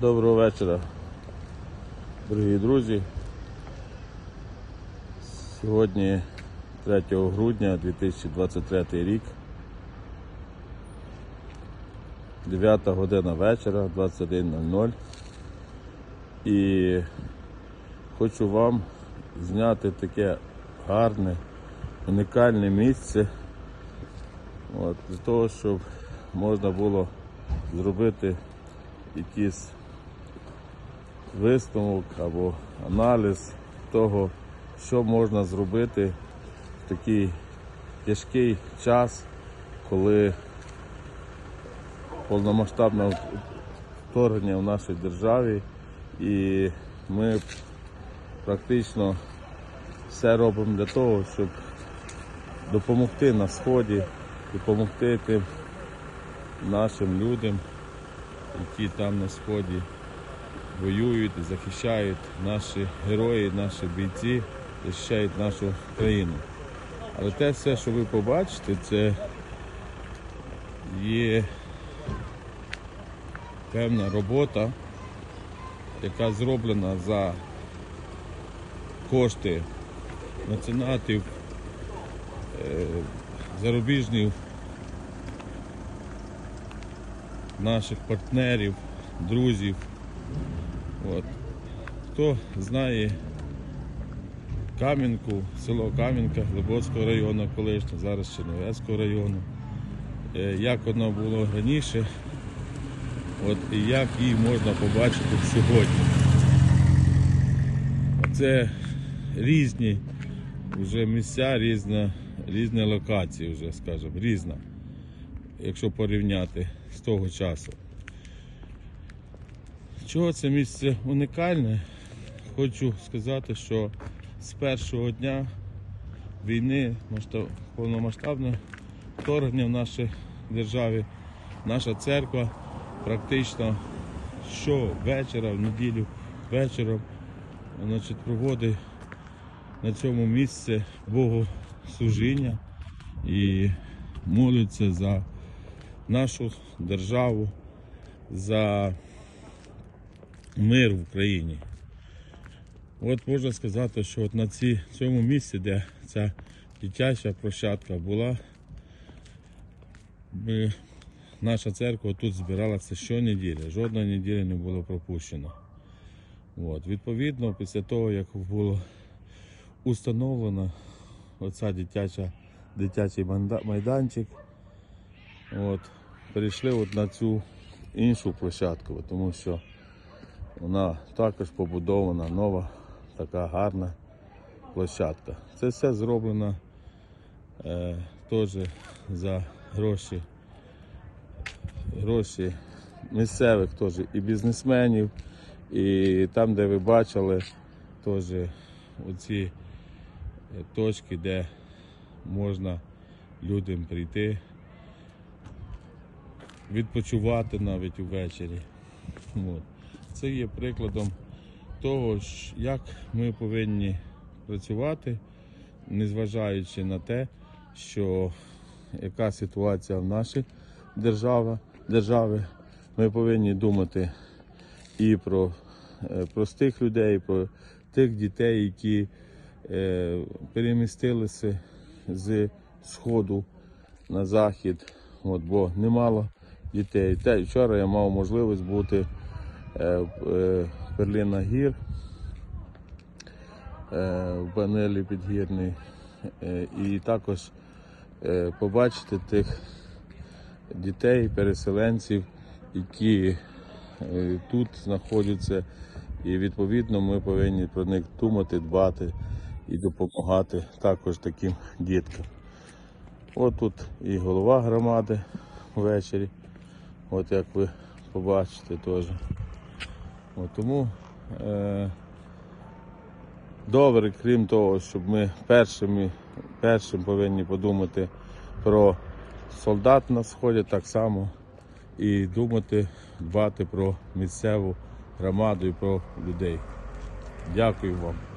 Доброго вечора, дорогі друзі. Сьогодні 3 грудня 2023 рік. 9 година вечора, 21.00. І хочу вам зняти таке гарне, унікальне місце. От, для того, щоб можна було зробити якийсь висновок або аналіз того, що можна зробити в такий тяжкий час, коли повномасштабне вторгнення в нашій державі, і ми практично все робимо для того, щоб допомогти на сході, допомогти тим нашим людям, які там на сході воюють захищають наші герої, наші бійці, захищають нашу країну. Але те все, що ви побачите, це є певна робота, яка зроблена за кошти меценатів, е, зарубіжних наших партнерів, друзів. От. Хто знає Кам'янку, село Кам'янка Глибоцького району, колишнього, зараз Черновецького району, е, як воно було раніше, от, і як її можна побачити сьогодні. Це різні вже місця, різна, різні локації, вже, скажімо, різна, якщо порівняти з того часу. Чого це місце унікальне? Хочу сказати, що з першого дня війни, масштаб- повномасштабне вторгнення в нашій державі, наша церква практично щовечора, в неділю вечором значить, проводить на цьому місці богослужіння і молиться за нашу державу, за мир в Україні. От можна сказати, що от на ці, цьому місці, де ця дитяча площадка була, ми, наша церква тут збиралася щонеділі, жодної неділі не було пропущено. От, відповідно, після того, як було установлено оця дитяча, дитячий майданчик, от, перейшли от на цю іншу площадку, тому що вона також побудована, нова, така гарна площадка. Це все зроблено е, теж за гроші, гроші місцевих теж і бізнесменів, і там, де ви бачили, теж оці е, точки, де можна людям прийти, відпочивати навіть увечері. От. Це є прикладом того, як ми повинні працювати, незважаючи на те, що яка ситуація в нашій державі, державі. Ми повинні думати і про е, простих людей, про тих дітей, які е, перемістилися з сходу на захід, От, бо немало дітей. Та вчора я мав можливість бути е, е, Перліна Гір підгірній е, і також побачити тих дітей, переселенців, які тут знаходяться, і відповідно ми повинні про них думати, дбати і допомагати також таким діткам. От тут і голова громади ввечері, от як ви побачите теж. От тому е, добре, крім того, щоб ми першими, першим повинні подумати про солдат на сході так само і думати, дбати про місцеву громаду і про людей. Дякую вам.